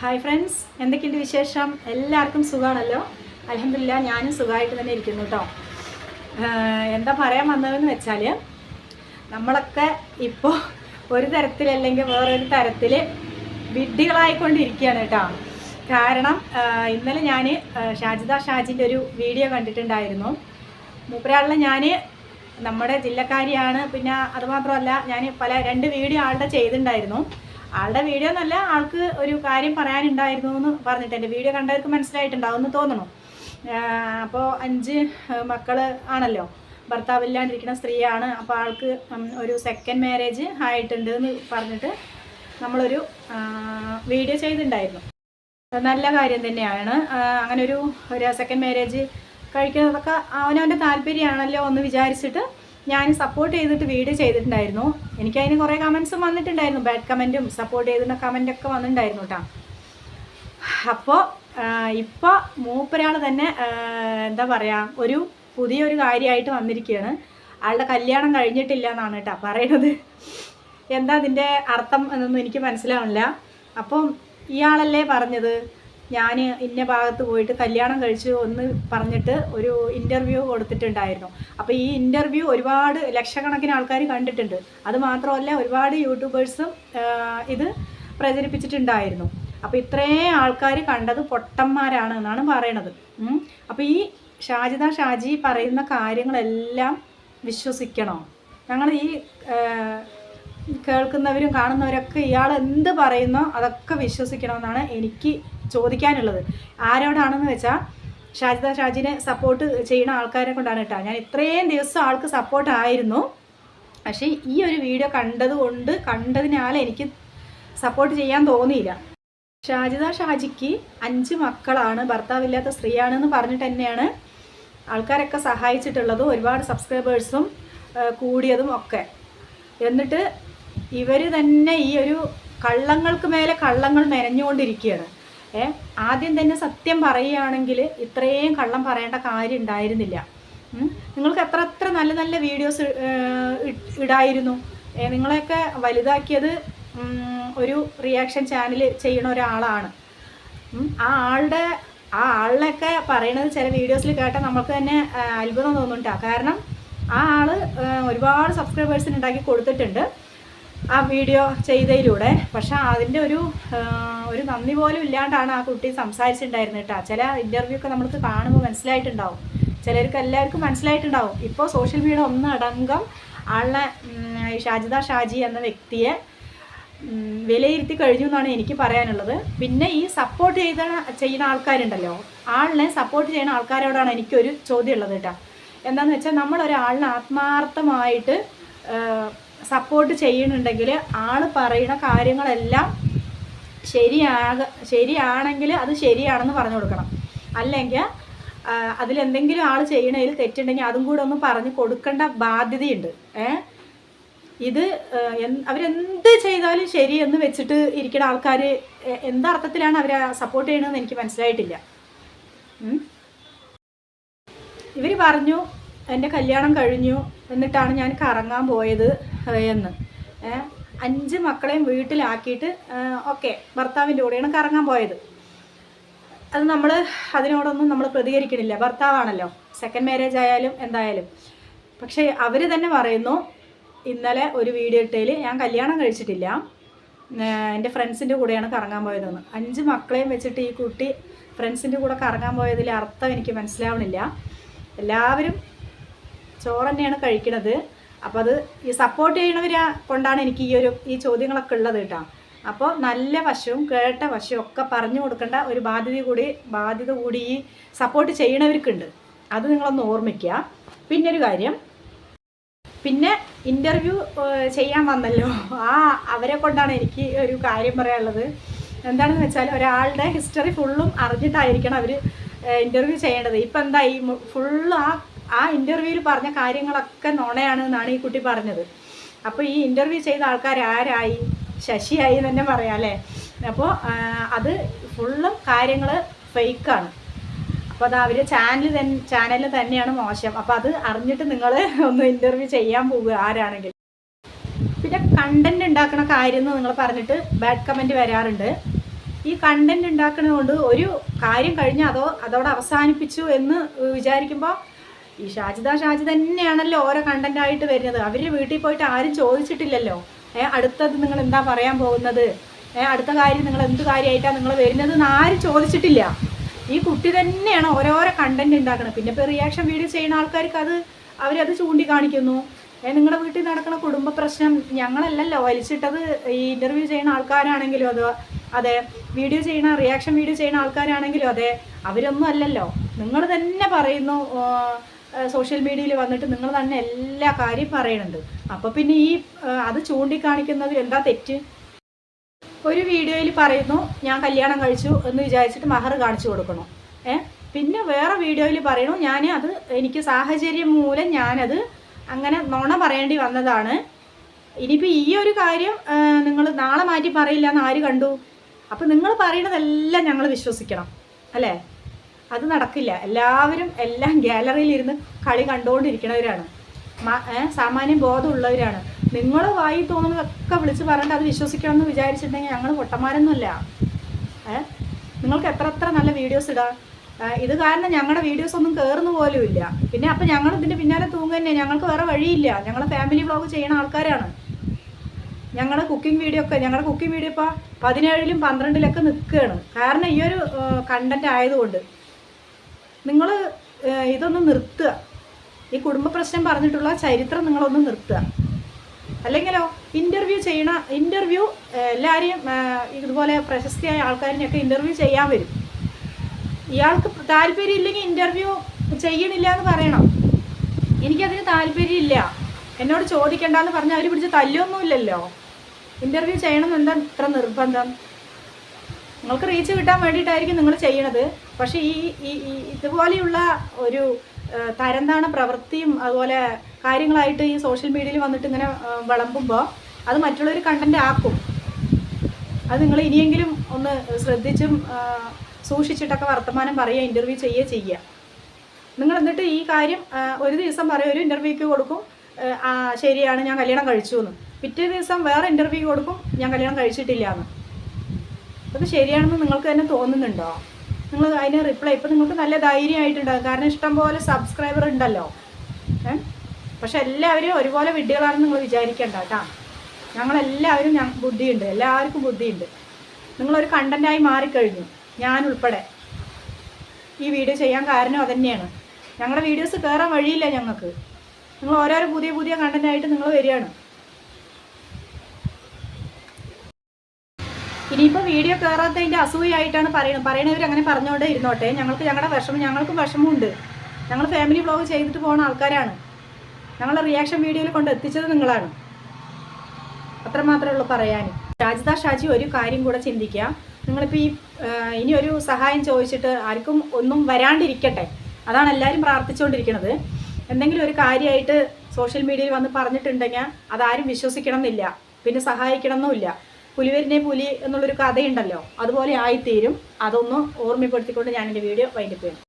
Hi friends എന്തൊക്കെയുണ്ട് വിശേഷം? എല്ലാവർക്കും സുഖമാണല്ലോ അലഹമില്ല ഞാനും സുഖമായിട്ട് തന്നെ ഇരിക്കുന്നു കേട്ടോ എന്താ പറയാൻ വന്നതെന്ന് വെച്ചാൽ നമ്മളൊക്കെ ഇപ്പോൾ ഒരു തരത്തിലല്ലെങ്കിൽ വേറൊരു തരത്തിൽ വിഡ്ഢികളായിക്കൊണ്ടിരിക്കുകയാണ് കേട്ടോ കാരണം ഇന്നലെ ഞാൻ ഷാജിദ ഷാജിന്റെ ഒരു വീഡിയോ കണ്ടിട്ടുണ്ടായിരുന്നു. മൂപ്പരാളിൽ ഞാൻ നമ്മുടെ ജില്ലക്കാരിയാണ്. പിന്നെ അതുമാത്രമല്ല ഞാൻ പല രണ്ട് വീഡിയോ ആളുടെ ചെയ്തിട്ടുണ്ടായിരുന്നു. ആളുടെ വീഡിയോ എന്നല്ല ആൾക്ക് ഒരു കാര്യം പറയാനുണ്ടായിരുന്നു എന്ന് പറഞ്ഞിട്ട് എന്റെ വീഡിയോ കണ്ടവർക്ക് മനസ്സിലായിട്ടുണ്ടാവും എന്ന് തോന്നുന്നു. അപ്പോൾ അഞ്ച് മക്കൾ ആണല്ലോ. ഭർത്താവില്ലാണ്ടിരിക്കുന്ന സ്ത്രീയാണ്. അപ്പോൾ ആൾക്ക് ഒരു സെക്കൻഡ് മാരേജ് ആയിട്ടുണ്ട് എന്ന് പറഞ്ഞിട്ട് നമ്മളൊരു വീഡിയോ ചെയ്തിട്ടുണ്ടായിരുന്നു. നല്ല കാര്യം തന്നെയാണ്. അങ്ങനെ ഒരു സെക്കൻഡ് മാരേജ് കഴിക്കുന്നതൊക്കെ അവനവന്റെ താല്പര്യമാണല്ലോ എന്ന് വിചാരിച്ചിട്ട് ഞാൻ സപ്പോർട്ട് ചെയ്തിട്ട് വീഡിയോ ചെയ്തിട്ടുണ്ടായിരുന്നു. എനിക്കതിന് കുറേ കമൻസും വന്നിട്ടുണ്ടായിരുന്നു. ബാഡ് കമന്റും സപ്പോർട്ട് ചെയ്തിരുന്ന കമന്റൊക്കെ വന്നിട്ടുണ്ടായിരുന്നു കേട്ടോ അപ്പോൾ ഇപ്പോൾ മൂപ്പരാൾ തന്നെ എന്താ പറയുക ഒരു പുതിയൊരു കാര്യമായിട്ട് വന്നിരിക്കുകയാണ് ആളുടെ കല്യാണം കഴിഞ്ഞിട്ടില്ല എന്നാണ് കേട്ടോ പറയണത് എന്താ അതിന്റെ അർത്ഥം എന്നൊന്നും എനിക്ക് മനസ്സിലാവില്ല അപ്പം ഇയാളല്ലേ പറഞ്ഞത്? ഞാൻ ഇന്ന ഭാഗത്ത് പോയിട്ട് കല്യാണം കഴിച്ചു ഒന്ന് പറഞ്ഞിട്ട് ഒരു ഇന്റർവ്യൂ കൊടുത്തിട്ടുണ്ടായിരുന്നു. അപ്പോൾ ഈ ഇന്റർവ്യൂ ഒരുപാട് ലക്ഷക്കണക്കിന് ആൾക്കാർ കണ്ടിട്ടുണ്ട്. അത് മാത്രമല്ല ഒരുപാട് യൂട്യൂബേഴ്സും ഇത് പ്രചരിപ്പിച്ചിട്ടുണ്ടായിരുന്നു. അപ്പോൾ ഇത്രയും ആൾക്കാർ കണ്ടത് പൊട്ടന്മാരാണ് എന്നാണ് പറയണത്. അപ്പോൾ ഈ ഷാജിദ ഷാജി പറയുന്ന കാര്യങ്ങളെല്ലാം വിശ്വസിക്കണോ? ഞങ്ങൾ ഈ കേൾക്കുന്നവരും കാണുന്നവരൊക്കെ ഇയാൾ എന്ത് പറയുന്നോ അതൊക്കെ വിശ്വസിക്കണമെന്നാണ് എനിക്ക് ചോദിക്കാനുള്ളത്. ആരോടാണെന്ന് വെച്ചാൽ ഷാജിദ ഷാജിനെ സപ്പോർട്ട് ചെയ്യുന്ന ആൾക്കാരെ കൊണ്ടാണ് കേട്ടോ. ഞാൻ ഇത്രയും ദിവസം ആൾക്ക് സപ്പോർട്ടായിരുന്നു പക്ഷേ ഈ ഒരു വീഡിയോ കണ്ടത് കൊണ്ട് കണ്ടതിനാൽ എനിക്ക് സപ്പോർട്ട് ചെയ്യാൻ തോന്നിയില്ല. ഷാജിദ ഷാജിക്ക് അഞ്ച് മക്കളാണ് ഭർത്താവില്ലാത്ത സ്ത്രീയാണെന്ന് പറഞ്ഞിട്ട് തന്നെയാണ് ആൾക്കാരൊക്കെ സഹായിച്ചിട്ടുള്ളതും ഒരുപാട് സബ്സ്ക്രൈബേഴ്സും കൂടിയതും ഒക്കെ. എന്നിട്ട് ഇവർ തന്നെ ഈ ഒരു കള്ളങ്ങൾക്ക് മേലെ കള്ളങ്ങൾ മെനഞ്ഞുകൊണ്ടിരിക്കുകയാണ്. ഏ? ആദ്യം തന്നെ സത്യം പറയുകയാണെങ്കിൽ ഇത്രയും കള്ളം പറയേണ്ട കാര്യം ഉണ്ടായിരുന്നില്ല. നിങ്ങൾക്ക് എത്ര എത്ര നല്ല നല്ല വീഡിയോസ് ഇടായിരുന്നു? നിങ്ങളെയൊക്കെ വലുതാക്കിയത് ഒരു റിയാക്ഷൻ ചാനൽ ചെയ്യണ ഒരാളാണ്. ആ ആളുടെ ആ ആളിനൊക്കെ പറയണത് ചില വീഡിയോസിൽ കേട്ടാൽ നമുക്ക് തന്നെ അത്ഭുതം തോന്നുന്നുണ്ടാ. കാരണം ആ ആൾ ഒരുപാട് സബ്സ്ക്രൈബേഴ്സിന് ഉണ്ടാക്കി കൊടുത്തിട്ടുണ്ട്. ആ വീഡിയോ ചെയ്തതിലൂടെ. പക്ഷെ അതിന്റെ ഒരു ഒരു നന്ദി പോലും ഇല്ലാണ്ടാണ് ആ കുട്ടി സംസാരിച്ചിട്ടുണ്ടായിരുന്നത് കേട്ടോ. ചില ഇന്റർവ്യൂ ഒക്കെ നമുക്ക് കാണുമ്പോൾ മനസ്സിലായിട്ടുണ്ടാവും. ചിലർക്ക് എല്ലാവർക്കും മനസ്സിലായിട്ടുണ്ടാവും. ഇപ്പോൾ സോഷ്യൽ മീഡിയ ഒന്നടങ്കം ആളെ ഷാജിദ ഷാജി എന്ന വ്യക്തിയെ വിലയിരുത്തി കഴിഞ്ഞു എന്നാണ് എനിക്ക് പറയാനുള്ളത്. പിന്നെ ഈ സപ്പോർട്ട് ചെയ്ത ചെയ്യുന്ന ആൾക്കാരുണ്ടല്ലോ. ആളിനെ സപ്പോർട്ട് ചെയ്യുന്ന ആൾക്കാരോടാണ് എനിക്കൊരു ചോദ്യം ഉള്ളത് കേട്ടോ. എന്താണെന്ന് വെച്ചാൽ നമ്മളൊരാളിനെ ആത്മാർത്ഥമായിട്ട് സപ്പോർട്ട് ചെയ്യുന്നുണ്ടെങ്കിൽ ആൾ പറയുന്ന കാര്യങ്ങളെല്ലാം ശരിയാക ശരിയാണെങ്കിൽ അത് ശരിയാണെന്ന് പറഞ്ഞു കൊടുക്കണം. അല്ലെങ്കിൽ അതിലെന്തെങ്കിലും ആൾ ചെയ്യണതിൽ തെറ്റുണ്ടെങ്കിൽ അതും കൂടെ ഒന്ന് പറഞ്ഞ് കൊടുക്കേണ്ട ബാധ്യതയുണ്ട്. ഏ? ഇത് അവരെന്ത് ചെയ്താലും ശരി എന്ന് വെച്ചിട്ട് ഇരിക്കുന്ന ആൾക്കാർ എന്തർത്ഥത്തിലാണ് അവരെ സപ്പോർട്ട് ചെയ്യണമെന്ന് എനിക്ക് മനസ്സിലായിട്ടില്ല. ഇവർ പറഞ്ഞു എന്റെ കല്യാണം കഴിഞ്ഞു എന്നിട്ടാണ് ഞാൻ കറങ്ങാൻ പോയത് എന്ന് അഞ്ച് മക്കളെയും വീട്ടിലാക്കിയിട്ട് ഓക്കെ ഭർത്താവിന്റെ കൂടെയാണ് കറങ്ങാൻ പോയത്. അത് നമ്മൾ അതിനോടൊന്നും നമ്മൾ പ്രതികരിക്കണില്ല. ഭർത്താവാണല്ലോ. സെക്കൻഡ് മാരേജ് ആയാലും എന്തായാലും. പക്ഷേ അവർ തന്നെ പറയുന്നു ഇന്നലെ ഒരു വീഡിയോ ഇട്ടതിൽ ഞാൻ കല്യാണം കഴിച്ചിട്ടില്ല. എന്റെ ഫ്രണ്ട്സിന്റെ കൂടെയാണ് കറങ്ങാൻ പോയതെന്ന്. അഞ്ച് മക്കളെയും വെച്ചിട്ട് ഈ കുട്ടി ഫ്രണ്ട്സിന്റെ കൂടെ കറങ്ങാൻ പോയതിൽ അർത്ഥം എനിക്ക് മനസ്സിലാവണില്ല. എല്ലാവരും ചോറ് തന്നെയാണ് കഴിക്കണത്. അപ്പോൾ അത് ഈ സപ്പോർട്ട് ചെയ്യണവരെ കൊണ്ടാണ് എനിക്ക് ഈ ഒരു ഈ ചോദ്യങ്ങളൊക്കെ ഉള്ളത് കേട്ടോ. അപ്പോൾ നല്ല വശവും കേട്ട വശവും ഒക്കെ പറഞ്ഞു കൊടുക്കേണ്ട ഒരു ബാധ്യത കൂടി ബാധ്യത കൂടി ഈ സപ്പോർട്ട് ചെയ്യണവർക്കുണ്ട്. അത് നിങ്ങളൊന്ന് ഓർമ്മിക്കുക. പിന്നെ ഒരു കാര്യം പിന്നെ ഇന്റർവ്യൂ ചെയ്യാൻ വന്നല്ലോ. ആ അവരെ കൊണ്ടാണ് എനിക്ക് ഒരു കാര്യം പറയാനുള്ളത്. എന്താണെന്ന് വെച്ചാൽ ഒരാളുടെ ഹിസ്റ്ററി ഫുള്ളും അറിഞ്ഞിട്ടായിരിക്കണം അവർ ഇന്റർവ്യൂ ചെയ്യേണ്ടത്. ഇപ്പം എന്താ ഈ ഫുള്ള് ആ ആ ഇന്റർവ്യൂവിൽ പറഞ്ഞ കാര്യങ്ങളൊക്കെ നുണയാണ് എന്നാണ് ഈ കുട്ടി പറഞ്ഞത്. അപ്പോൾ ഈ ഇന്റർവ്യൂ ചെയ്ത ആൾക്കാർ ആരായി? ശശിയായി തന്നെ പറയാം അല്ലേ? അപ്പോൾ അത് ഫുള്ളും കാര്യങ്ങൾ ഫേക്കാണ് അപ്പോൾ അത് അവർ ചാനൽ തന്നെ ചാനലിൽ തന്നെയാണ് മോശം. അപ്പോൾ അത് അറിഞ്ഞിട്ട് നിങ്ങൾ ഒന്ന് ഇന്റർവ്യൂ ചെയ്യാൻ പോകുക ആരാണെങ്കിലും. പിന്നെ കണ്ടന്റ് ഉണ്ടാക്കുന്ന കാര്യം എന്ന് നിങ്ങൾ പറഞ്ഞിട്ട് ബാഡ് കമന്റ് വരാറുണ്ട്. ഈ കണ്ടന്റ് ഉണ്ടാക്കുന്നതുകൊണ്ട് ഒരു കാര്യം കഴിഞ്ഞ് അതോ അതോടെ അവസാനിപ്പിച്ചു എന്ന് വിചാരിക്കുമ്പോൾ ഈ ഷാജിദ ഷാജി തന്നെയാണല്ലോ ഓരോ കണ്ടന്റ് ആയിട്ട് വരുന്നത്. അവർ വീട്ടിൽ പോയിട്ട് ആരും ചോദിച്ചിട്ടില്ലല്ലോ. ഏ അടുത്തത് നിങ്ങൾ എന്താ പറയാൻ പോകുന്നത്? ഏ അടുത്ത കാര്യം നിങ്ങൾ എന്ത് കാര്യമായിട്ടാണ് നിങ്ങൾ വരുന്നത് എന്ന് ആരും ചോദിച്ചിട്ടില്ല. ഈ കുട്ടി തന്നെയാണ് ഓരോരോ കണ്ടന്റ് ഉണ്ടാക്കുന്നത്. പിന്നെ ഇപ്പോൾ റിയാക്ഷൻ വീഡിയോ ചെയ്യുന്ന ആൾക്കാർക്ക് അത് അവരത് ചൂണ്ടിക്കാണിക്കുന്നു. ഏഹ് നിങ്ങളുടെ വീട്ടിൽ നടക്കുന്ന കുടുംബ പ്രശ്നം ഞങ്ങളല്ലല്ലോ. വലിച്ചിട്ടത് ഈ ഇന്റർവ്യൂ ചെയ്യുന്ന ആൾക്കാരാണെങ്കിലും അത് അതെ വീഡിയോ ചെയ്യണ റിയാക്ഷൻ വീഡിയോ ചെയ്യുന്ന ആൾക്കാരാണെങ്കിലും അതെ അവരൊന്നും അല്ലല്ലോ. നിങ്ങൾ തന്നെ പറയുന്നു സോഷ്യൽ മീഡിയയിൽ വന്നിട്ട് നിങ്ങൾ തന്നെ എല്ലാ കാര്യം പറയുന്നുണ്ട് അപ്പോൾ പിന്നെ ഈ അത് ചൂണ്ടിക്കാണിക്കുന്നതിൽ എന്താ തെറ്റ്? ഒരു വീഡിയോയിൽ പറയുന്നു ഞാൻ കല്യാണം കഴിച്ചു എന്ന് വിചാരിച്ചിട്ട് മഹർ കാണിച്ചു കൊടുക്കണം ഏ പിന്നെ വേറെ വീഡിയോയിൽ പറയണു ഞാൻ അത് എനിക്ക് സാഹചര്യം മൂലം ഞാനത് അങ്ങനെ നുണ പറയേണ്ടി വന്നതാണ്. ഇനിയിപ്പോൾ ഈ ഒരു കാര്യം നിങ്ങൾ നാളെ മാറ്റി പറയില്ല എന്ന് ആര് കണ്ടു? അപ്പം നിങ്ങൾ പറയണതെല്ലാം ഞങ്ങൾ വിശ്വസിക്കണം. അല്ലേ? അത് നടക്കില്ല. എല്ലാവരും എല്ലാം ഗാലറിയിൽ ഇരുന്ന് കളി കണ്ടുകൊണ്ടിരിക്കണവരാണ് സാമാന്യം ബോധമുള്ളവരാണ്. നിങ്ങൾ വായി തോന്നുന്നതൊക്കെ വിളിച്ച് പറഞ്ഞിട്ട് അത് വിശ്വസിക്കണം എന്ന് വിചാരിച്ചിട്ടുണ്ടെങ്കിൽ ഞങ്ങൾ പൊട്ടന്മാരൊന്നുമല്ല. നിങ്ങൾക്ക് എത്ര എത്ര നല്ല വീഡിയോസ് ഇടാം. ഇത് കാരണം ഞങ്ങളുടെ വീഡിയോസ് ഒന്നും കയറുന്ന പോലും ഇല്ല. പിന്നെ അപ്പം ഞങ്ങൾ ഇതിന്റെ പിന്നാലെ തൂങ്ങുക ഞങ്ങൾക്ക് വേറെ വഴിയില്ല. ഞങ്ങൾ ഫാമിലി വ്ളോഗ് ചെയ്യുന്ന ആൾക്കാരാണ്. ഞങ്ങളുടെ കുക്കിംഗ് വീഡിയോ ഒക്കെ ഞങ്ങളുടെ കുക്കിംഗ് വീഡിയോ ഇപ്പോൾ പതിനേഴിലും പന്ത്രണ്ടിലൊക്കെ നിൽക്കുകയാണ്. കാരണം ഈ ഒരു കണ്ടന്റ് ആയതുകൊണ്ട്. നിങ്ങൾ ഇതൊന്ന് നിർത്തുക. ഈ കുടുംബ പ്രശ്നം പറഞ്ഞിട്ടുള്ള ചരിത്രം നിങ്ങളൊന്ന് നിർത്തുക. അല്ലെങ്കിലോ ഇന്റർവ്യൂ ചെയ്യണ ഇന്റർവ്യൂ എല്ലാവരെയും ഇതുപോലെ പ്രശസ്തിയായ ആൾക്കാരിനെയൊക്കെ ഇന്റർവ്യൂ ചെയ്യാൻ വരും. ഇയാൾക്ക് താല്പര്യം ഇല്ലെങ്കിൽ ഇന്റർവ്യൂ ചെയ്യണില്ല എന്ന് പറയണം. എനിക്കതിന് താല്പര്യമില്ല. എന്നോട് ചോദിക്കേണ്ടെന്ന് പറഞ്ഞാൽ അവർ പിടിച്ച് തല്ലൊന്നുമില്ലല്ലോ ഇന്റർവ്യൂ ചെയ്യണമെന്ന് എന്താ ഇത്ര നിർബന്ധം? നിങ്ങൾക്ക് റീച്ച് കിട്ടാൻ വേണ്ടിയിട്ടായിരിക്കും നിങ്ങൾ ചെയ്യണത്. പക്ഷേ ഈ ഈ ഇതുപോലെയുള്ള ഒരു തരന്താണ് പ്രവൃത്തിയും അതുപോലെ കാര്യങ്ങളായിട്ട് ഈ സോഷ്യൽ മീഡിയയിൽ വന്നിട്ട് ഇങ്ങനെ വിളമ്പുമ്പോൾ അത് മറ്റുള്ളവർ കണ്ടന്റ് ആക്കും. അത് നിങ്ങൾ ഇനിയെങ്കിലും ഒന്ന് ശ്രദ്ധിച്ചും സൂക്ഷിച്ചിട്ടൊക്കെ വർത്തമാനം പറയുക ഇന്റർവ്യൂ ചെയ്യുക ചെയ്യുക. നിങ്ങൾ എന്നിട്ട് ഈ കാര്യം ഒരു ദിവസം പറയും ഒരു ഇന്റർവ്യൂക്ക് കൊടുക്കും ശരിയാണ് ഞാൻ കല്യാണം കഴിച്ചു എന്ന് പിറ്റേ ദിവസം വേറെ ഇന്റർവ്യൂ കൊടുക്കും ഞാൻ കല്യാണം കഴിച്ചിട്ടില്ല എന്ന് അത് ശരിയാണെന്ന് നിങ്ങൾക്ക് തന്നെ തോന്നുന്നുണ്ടോ? നിങ്ങൾ അതിന് റിപ്ലൈ ഇപ്പം നിങ്ങൾക്ക് നല്ല ധൈര്യമായിട്ടുണ്ടാകും കാരണം ഇഷ്ടം പോലെ സബ്സ്ക്രൈബർ ഉണ്ടല്ലോ. ഏ? പക്ഷെ എല്ലാവരും ഒരുപോലെ വിഡ്ഢികളാണെന്ന് നിങ്ങൾ വിചാരിക്കേണ്ട കേട്ടോ. ഞങ്ങളെല്ലാവരും ഞ ബുദ്ധിയുണ്ട്. എല്ലാവർക്കും ബുദ്ധിയുണ്ട്. നിങ്ങളൊരു കണ്ടന്റായി മാറിക്കഴിഞ്ഞു. ഞാൻ ഉൾപ്പെടെ. ഈ വീഡിയോ ചെയ്യാൻ കാരണം അതന്നെയാണ്. ഞങ്ങളുടെ വീഡിയോസ് കയറാൻ വഴിയില്ല ഞങ്ങൾക്ക്. നിങ്ങൾ ഓരോരോ പുതിയ പുതിയ കണ്ടന്റായിട്ട് നിങ്ങൾ വരികയാണ്. ഇനിയിപ്പോൾ വീഡിയോ കയറാത്തതിന്റെ അസൂയായിട്ടാണ് പറയുന്നത് പറയണവർ അങ്ങനെ പറഞ്ഞുകൊണ്ടേ ഇരുന്നോട്ടെ. ഞങ്ങൾക്ക് ഞങ്ങളുടെ വിഷമം ഞങ്ങൾക്കും വിഷമമുണ്ട്. ഞങ്ങൾ ഫാമിലി വ്ളോഗ് ചെയ്തിട്ട് പോകുന്ന ആൾക്കാരാണ്. ഞങ്ങളെ റിയാക്ഷൻ വീഡിയോയിൽ കൊണ്ട് എത്തിച്ചത് നിങ്ങളാണ്. അത്രമാത്രമേ ഉള്ളൂ പറയാൻ രാജിത ഷാജി ഒരു കാര്യം കൂടെ ചിന്തിക്കുക നിങ്ങളിപ്പോൾ ഈ ഇനി ഒരു സഹായം ചോദിച്ചിട്ട് ആർക്കും ഒന്നും വരാണ്ടിരിക്കട്ടെ. അതാണ് എല്ലാവരും പ്രാർത്ഥിച്ചുകൊണ്ടിരിക്കുന്നത് എന്തെങ്കിലും ഒരു കാര്യമായിട്ട് സോഷ്യൽ മീഡിയയിൽ വന്ന് പറഞ്ഞിട്ടുണ്ടെങ്കിൽ അതാരും വിശ്വസിക്കണം എന്നില്ല പിന്നെ സഹായിക്കണം എന്നുമില്ല പുലിവരിനെ പുലി എന്നുള്ളൊരു കഥയുണ്ടല്ലോ. അതുപോലെ ആയിത്തീരും. അതൊന്ന് ഓർമ്മപ്പെടുത്തിക്കൊണ്ട് ഞാൻ എന്റെ വീഡിയോ വൈകിട്ട്